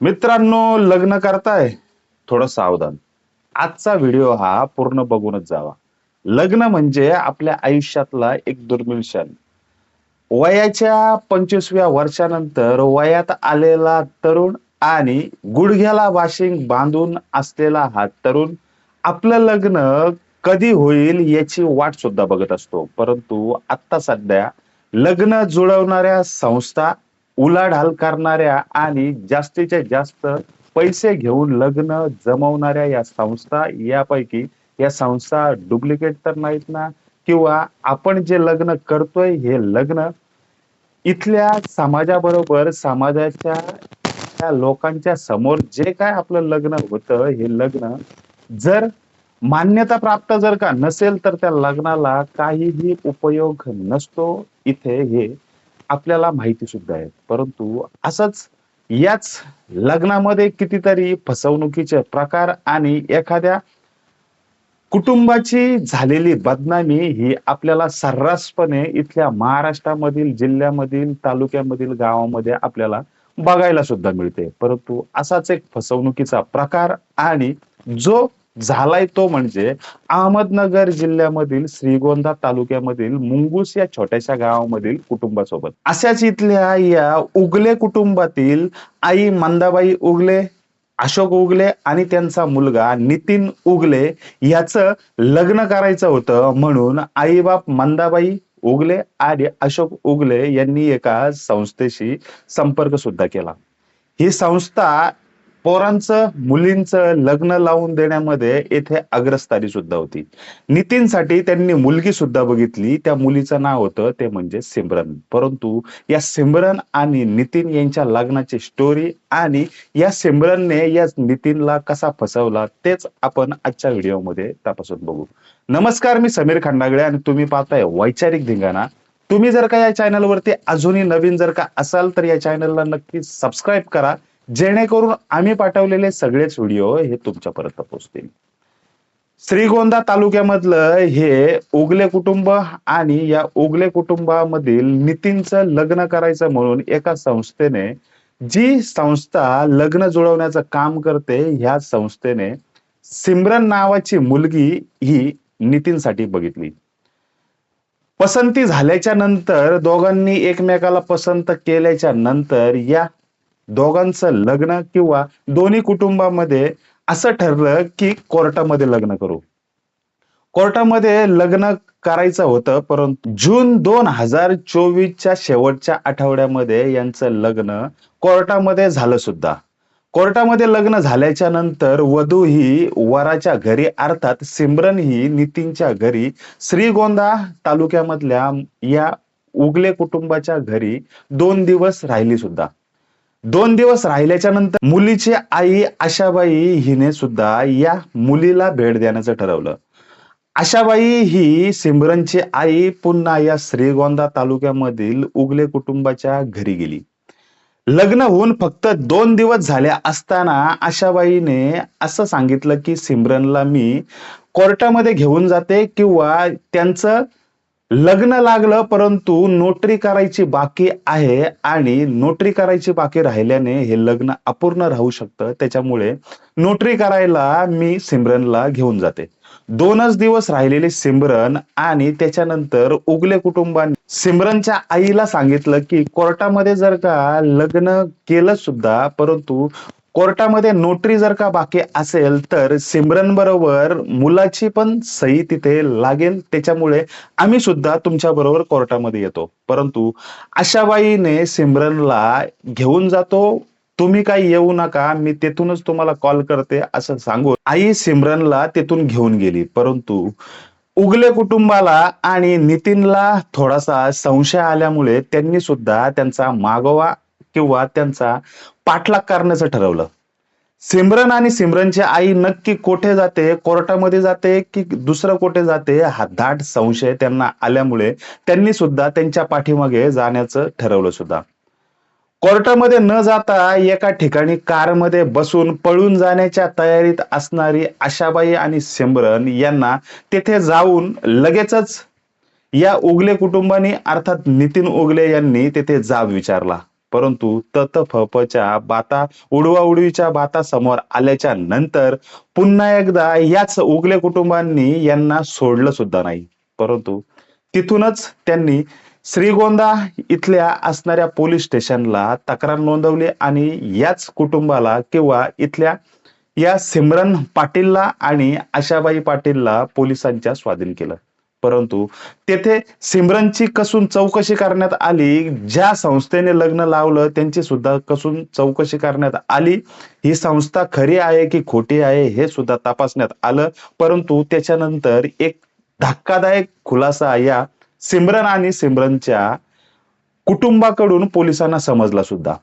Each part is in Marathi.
मित्रांनो लग्न करताय? थोडं सावधान. आजचा व्हिडिओ हा पूर्ण बघूनच जावा. लग्न म्हणजे आपल्या आयुष्यातला एक दुर्मिळ क्षण. वयाच्या पंचवीसव्या वर्षानंतर वयात आलेला तरुण आणि गुडघ्याला वाशिंग बांधून असलेला हा तरुण आपलं लग्न कधी होईल याची वाट सुद्धा बघत असतो. परंतु आता सध्या लग्न जुळवणाऱ्या संस्था उलाढाल करणाऱ्या आणि जास्तीच्या जास्त पैसे घेऊन लग्न जमवणाऱ्या या संस्था यापैकी या संस्था डुप्लिकेट तर नाहीत ना? किंवा आपण जे लग्न करतोय हे लग्न इथल्या समाजाबरोबर समाजाच्या त्या लोकांच्या समोर जे काय आपलं लग्न होतं हे लग्न जर मान्यता प्राप्त जर का नसेल तर त्या लग्नाला काहीही उपयोग नसतो इथे हे आपल्याला माहिती सुद्धा आहेत. परंतु असंच याच लग्नामध्ये कितीतरी फसवणुकीचे प्रकार आणि एखाद्या कुटुंबाची झालेली बदनामी ही आपल्याला सर्रासपणे इथल्या महाराष्ट्रामधील जिल्ह्यामधील तालुक्यामधील गावामध्ये आपल्याला बघायला सुद्धा मिळते. परंतु असाच एक फसवणुकीचा प्रकार आणि जो झालाय तो म्हणजे अहमदनगर जिल्ह्यामधील श्रीगोंदा तालुक्यामधील मुंगूस या छोट्याशा गावामधील कुटुंबासोबत. अशाच इथल्या या उगले कुटुंबातील आई मंदाबाई उगले अशोक उगले आणि त्यांचा मुलगा नितीन उगले याचं लग्न करायचं होतं म्हणून आईबाप मंदाबाई उगले आणि अशोक उगले यांनी एका संस्थेशी संपर्क सुद्धा केला. ही संस्था पोरांचं मुलींचं लग्न लावून देण्यामध्ये येथे अग्रस्थानी सुद्धा होती. नितीनसाठी त्यांनी मुलगी सुद्धा बघितली. त्या मुलीचं नाव होतं ते म्हणजे सिमरन. परंतु या सिमरन आणि नितीन यांच्या लग्नाची स्टोरी आणि या सिमरनने या नितीनला कसा फसवला तेच आपण आजच्या व्हिडिओमध्ये तपासून बघू. नमस्कार मी समीर खंडागळे आणि तुम्ही पाहताय वैचारिक धिंगाणा. तुम्ही जर का या चॅनलवरती अजूनही नवीन जर का असाल तर या चॅनलला नक्की सबस्क्राईब करा. जेणेकरून आम्ही पाठवलेले सगळेच व्हिडिओ हे तुमच्यापर्यंत पोहोचतील. श्रीगोंदा तालुक्यामधलं हे उगले कुटुंब आणि या उगले कुटुंबामधील नितीनचं लग्न करायचं म्हणून एका संस्थेने जी संस्था लग्न जुळवण्याचं काम करते ह्या संस्थेने सिमरन नावाची मुलगी ही नितीनसाठी बघितली. पसंती झाल्याच्यानंतर दोघांनी एकमेकाला पसंत केल्याच्यानंतर या दोघांचं लग्न किंवा दोन्ही कुटुंबामध्ये असं ठरलं की कोर्टामध्ये लग्न करू. कोर्टामध्ये लग्न करायचं होतं परंतु जून दोन हजार चोवीसच्या शेवटच्या आठवड्यामध्ये यांचं लग्न कोर्टामध्ये झालं सुद्धा. कोर्टामध्ये लग्न झाल्याच्यानंतर वधू ही वराच्या घरी अर्थात सिमरन ही नितीनच्या घरी श्रीगोंदा तालुक्यामधल्या या उगले कुटुंबाच्या घरी दोन दिवस राहिली सुद्धा. दोन दिवस राहिल्याच्या नंतर मुलीची आई आशाबाई हिने सुद्धा या मुलीला भेट देण्याचं ठरवलं. आशाबाई ही सिमरनची आई पुन्हा या श्रीगोंदा तालुक्यामधील उगले कुटुंबाच्या घरी गेली. लग्न होऊन फक्त दोन दिवस झाले असताना आशाबाईने असं सांगितलं की सिमरनला मी कोर्टामध्ये घेऊन जाते किंवा त्यांचं लग्न लागलं परंतु नोटरी करायची बाकी आहे आणि नोटरी करायची बाकी राहिल्याने हे लग्न अपूर्ण राहू शकतं. त्याच्यामुळे नोटरी करायला मी सिमरनला घेऊन जाते. दोनच दिवस राहिलेले सिमरन आणि त्याच्यानंतर उगले कुटुंबाने सिमरनच्या आईला सांगितलं की कोर्टामध्ये जर का लग्न केलं सुद्धा परंतु कोर्टामध्ये नोटरी जर का बाकी असेल तर सिमरन बरोबर मुलाची पण सही तिथे लागेल. त्याच्यामुळे आम्ही सुद्धा तुमच्या बरोबर कोर्टामध्ये येतो. परंतु आशाबाईने सिमरनला घेऊन जातो. तुम्ही काही येऊ नका मी तेथूनच तुम्हाला कॉल करते असं सांगून आई सिमरनला तेथून घेऊन गेली. परंतु उगले कुटुंबाला आणि नितीनला थोडासा संशय आल्यामुळे त्यांनी सुद्धा त्यांचा मागोवा किंवा त्यांचा पाठलाग करण्याचं ठरवलं. सिमरन आणि सिमरनची आई नक्की कोठे जाते? कोर्टामध्ये जाते की दुसरं कोठे जाते? हा दाट संशय त्यांना आल्यामुळे त्यांनी सुद्धा त्यांच्या पाठीमागे जाण्याचं ठरवलं सुद्धा. कोर्टामध्ये न जाता एका ठिकाणी कारमध्ये बसून पळून जाण्याच्या तयारीत असणारी आशाबाई आणि सिमरन यांना तेथे जाऊन लगेचच या उगले कुटुंबाने अर्थात नितीन उगले यांनी तेथे जाब विचारला. परंतु ततफपच्या बाता उडवाउडवीच्या बाता समोर आल्याच्यानंतर पुन्हा एकदा याच उगले कुटुंबांनी यांना सोडलं सुद्धा नाही. परंतु तिथूनच त्यांनी श्रीगोंदा इथल्या असणाऱ्या पोलीस स्टेशनला तक्रार नोंदवली आणि याच कुटुंबाला किंवा इथल्या या सिमरन पाटीलला आणि आशाबाई पाटीलला पोलिसांच्या स्वाधीन केलं. परंतु तेथे सिमरनची कसून चौकशी करण्यात आली. ज्या संस्थेने लग्न लावलं त्यांची सुद्धा कसून चौकशी करण्यात आली. ही संस्था खरी आहे की खोटी आहे हे सुद्धा तपासण्यात आलं. परंतु त्याच्यानंतर एक धक्कादायक खुलासा या सिमरन आणि सिमरनच्या कुटुंबाकडून पोलिसांना समजला सुद्धा.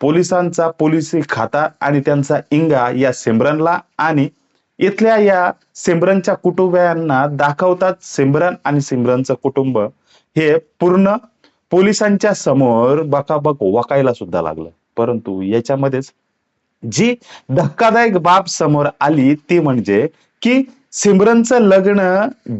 पोलिसांचा पोलिसी खाता आणि त्यांचा इंगा या सिमरनला आणि इथल्या या सिमरनच्या कुटुंबियांना दाखवतात सिमरन आणि सिमरनचं कुटुंब. हे पूर्ण पोलिसांच्या समोर बकाबक वाकायला सुद्धा लागलं. परंतु याच्यामध्येच जी धक्कादायक बाब समोर आली ती म्हणजे की सिमरनचं लग्न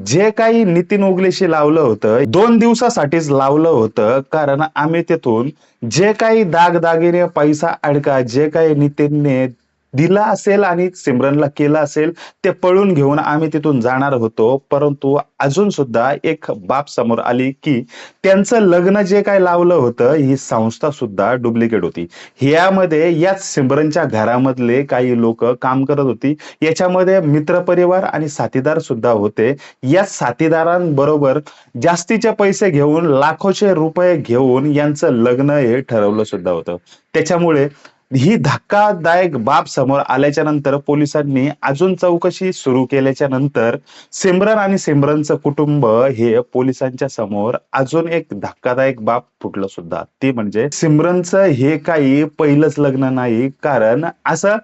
जे काही नितीन उगलेशी लावलं होतं दोन दिवसासाठीच लावलं होतं कारण आम्ही तिथून जे काही दागदागिने पैसा अडका जे काही नितीनने दिला असेल आणि सिमरनला केलं असेल ते पळून घेऊन आम्ही तिथून जाणार होतो. परंतु अजून सुद्धा एक बाब समोर आली की त्यांचं लग्न जे काय लावलं होतं ही संस्था सुद्धा डुप्लिकेट होती. ह्यामध्ये याच सिमरनच्या घरामधले काही लोक काम करत होती. याच्यामध्ये मित्रपरिवार आणि साथीदार सुद्धा होते. या साथीदारांबरोबर जास्तीचे पैसे घेऊन लाखोचे रुपये घेऊन यांचं लग्न हे ठरवलं सुद्धा होतं. त्याच्यामुळे ही धक्कादायक बाब समोर आल्याच्यानंतर पोलिसांनी अजून चौकशी सुरू केल्याच्यानंतर सिमरन आणि सिमरनचं कुटुंब हे पोलिसांच्या समोर अजून एक धक्कादायक बाब फुटलं सुद्धा. ते म्हणजे सिमरनचं हे काही पहिलंच लग्न नाही कारण असं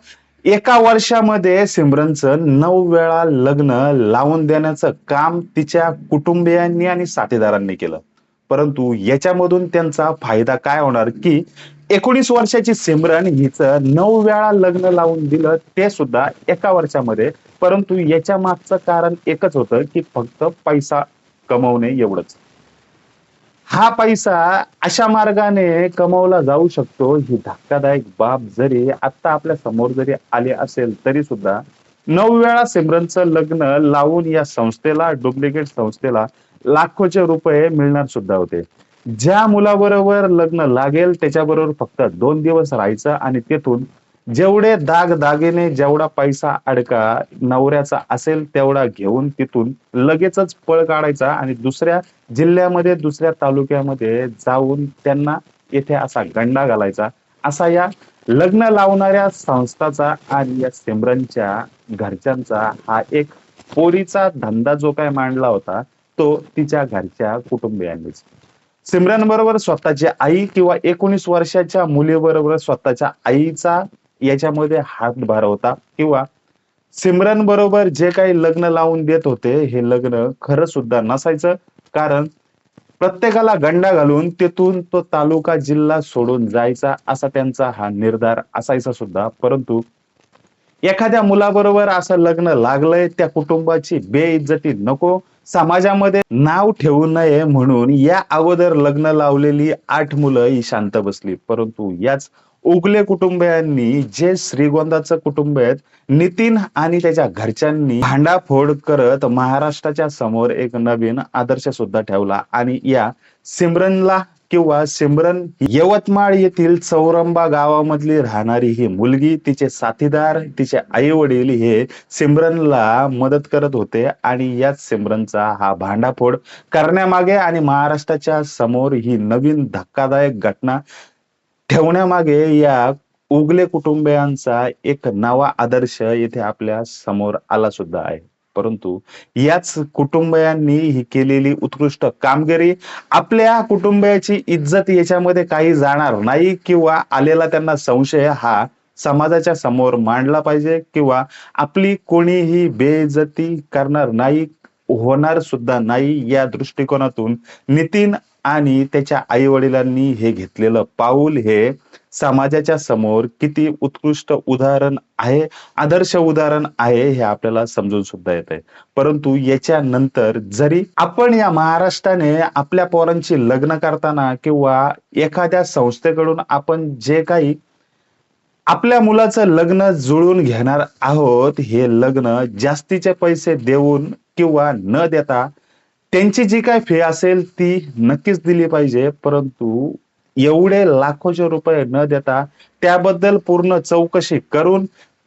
एका वर्षामध्ये सिमरनचं नऊ वेळा लग्न लावून देण्याचं काम तिच्या कुटुंबियांनी आणि साथीदारांनी केलं. परंतु याच्यामधून त्यांचा फायदा काय होणार की एकोणीस वर्षाची सिमरन हिचं नऊ वेळा लग्न लावून दिलं ते सुद्धा एका वर्षामध्ये. परंतु याच्या मागचं कारण एकच होतं की फक्त पैसा कमवणे एवढंच. हा पैसा अशा मार्गाने कमवला जाऊ शकतो ही धक्कादायक बाब जरी आता आपल्यासमोर जरी आली असेल तरी सुद्धा नऊ वेळा सिमरनचं लग्न लावून या संस्थेला डुप्लिकेट संस्थेला लाखोचे रुपये मिळणार सुद्धा होते. ज्या मुलाबरोबर लग्न लागेल त्याच्याबरोबर फक्त दोन दिवस राहायचं आणि तेथून जेवढे दाग दागिने जेवढा पैसा अडका नवऱ्याचा असेल तेवढा घेऊन तिथून लगेचच पळ काढायचा आणि दुसऱ्या जिल्ह्यामध्ये दुसऱ्या तालुक्यामध्ये जाऊन त्यांना येथे असा गंडा घालायचा. असा या लग्न लावणाऱ्या संस्थाचा आणि या सिमरनच्या घरच्यांचा हा एक पोरीचा धंदा जो काय मांडला होता तो तिच्या घरच्या कुटुंबियांनीच. सिमरन बरोबर स्वतःची आई किंवा एकोणीस वर्षाच्या मुलीबरोबर स्वतःच्या आईचा याच्यामध्ये हातभार होता किंवा सिमरन बरोबर जे काही लग्न लावून देत होते हे लग्न खरं सुद्धा नसायचं. कारण प्रत्येकाला गंडा घालून तिथून तो तालुका जिल्हा सोडून जायचा असा त्यांचा हा निर्धार असायचा सुद्धा. परंतु एखाद्या मुलाबरोबर असं लग्न लागलंय त्या कुटुंबाची बेइज्जती नको. समाजामध्ये नाव ठेवू नये म्हणून या अगोदर लग्न लावलेली आठ मुलं ही शांत बसली. परंतु याच उगले कुटुंबियांनी जे श्रीगोंदाचं कुटुंब आहेत नितीन आणि त्याच्या घरच्यांनी भांडाफोड करत महाराष्ट्राच्या समोर एक नवीन आदर्श सुद्धा ठेवला. आणि या सिमरनला किंवा सिमरन यवतमाळ येथील चौरंबा गावामधली राहणारी ही मुलगी तिचे साथीदार तिचे आई वडील हे सिमरनला मदत करत होते आणि याच सिमरनचा हा भांडाफोड करण्यामागे आणि महाराष्ट्राच्या समोर ही नवीन धक्कादायक घटना ठेवण्यामागे या उगले कुटुंबियांचा एक नवा आदर्श येथे आपल्यासमोर आला सुद्धा आहे. परंतु याच कुटुंबियांनी ही केलेली उत्कृष्ट कामगिरी आपल्या कुटुंबियाची इज्जत याच्यामध्ये काही जाणार नाही किंवा आलेला त्यांना संशय हा समाजाच्या समोर मांडला पाहिजे किंवा आपली कोणीही बेइज्जती करणार नाही होणार सुद्धा नाही या दृष्टिकोनातून नितीन आणि त्याच्या आई वडिलांनी हे घेतलेलं पाऊल हे समाजाच्या समोर किती उत्कृष्ट उदाहरण आहे आदर्श उदाहरण आहे हे आपल्याला समजून सुद्धा येत आहे परंतु याच्यानंतर जरी आपण या महाराष्ट्राने आपल्या पोरांची लग्न करताना किंवा एखाद्या संस्थेकडून आपण जे काही आपल्या मुलाचं लग्न जुळून घेणार आहोत हे लग्न जास्तीचे पैसे देऊन किंवा न देता त्यांची जी काय फी असेल ती नक्कीच दिली पाहिजे परंतु एवढे लाखोचे रुपये न देता त्याबद्दल पूर्ण चौकशी करून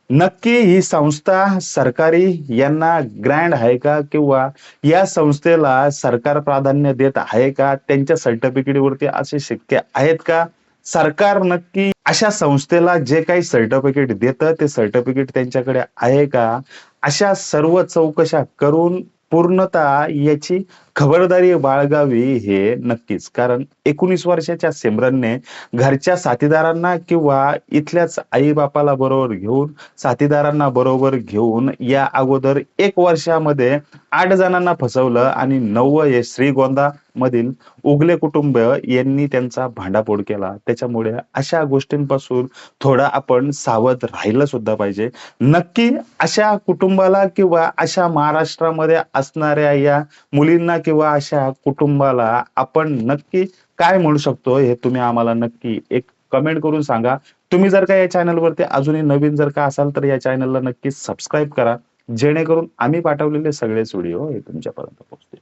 नक्की ही संस्था सरकारी यांना ग्रँड आहे का किंवा या संस्थेला सरकार प्राधान्य देत आहे का त्यांच्या सर्टिफिकेटवरती असे शक्य आहेत का? सरकार नक्की अशा संस्थेला जे काही सर्टिफिकेट देतं ते सर्टिफिकेट त्यांच्याकडे आहे का? अशा सर्व चौकशा करून पूर्णता याची खबरदारी बाळगावी हे नक्कीच. कारण एकोणीस वर्षाच्या सिमरनने घरच्या साथीदारांना किंवा इथल्याच आई बापाला बरोबर घेऊन साथीदारांना बरोबर घेऊन या अगोदर एक वर्षामध्ये आठ जणांना फसवलं आणि नववं हे श्रीगोंदा मधील उगले कुटुंब यांनी त्यांचा भांडाफोड केला. त्याच्यामुळे अशा गोष्टींपासून थोडं आपण सावध राहिलं सुद्धा पाहिजे. नक्की अशा कुटुंबाला किंवा अशा महाराष्ट्रामध्ये असणाऱ्या या मुलींना किंवा अशा कुटुंबाला आपण नक्की काय म्हणू शकतो हे तुम्ही आम्हाला नक्की एक कमेंट करून सांगा. तुम्ही जर का या चॅनलवरती अजूनही नवीन जर का असाल तर या चॅनलला नक्की सबस्क्राईब करा. जेणेकरून आम्ही पाठवलेले सगळेच व्हिडिओ हे तुमच्यापर्यंत पोहोचतील.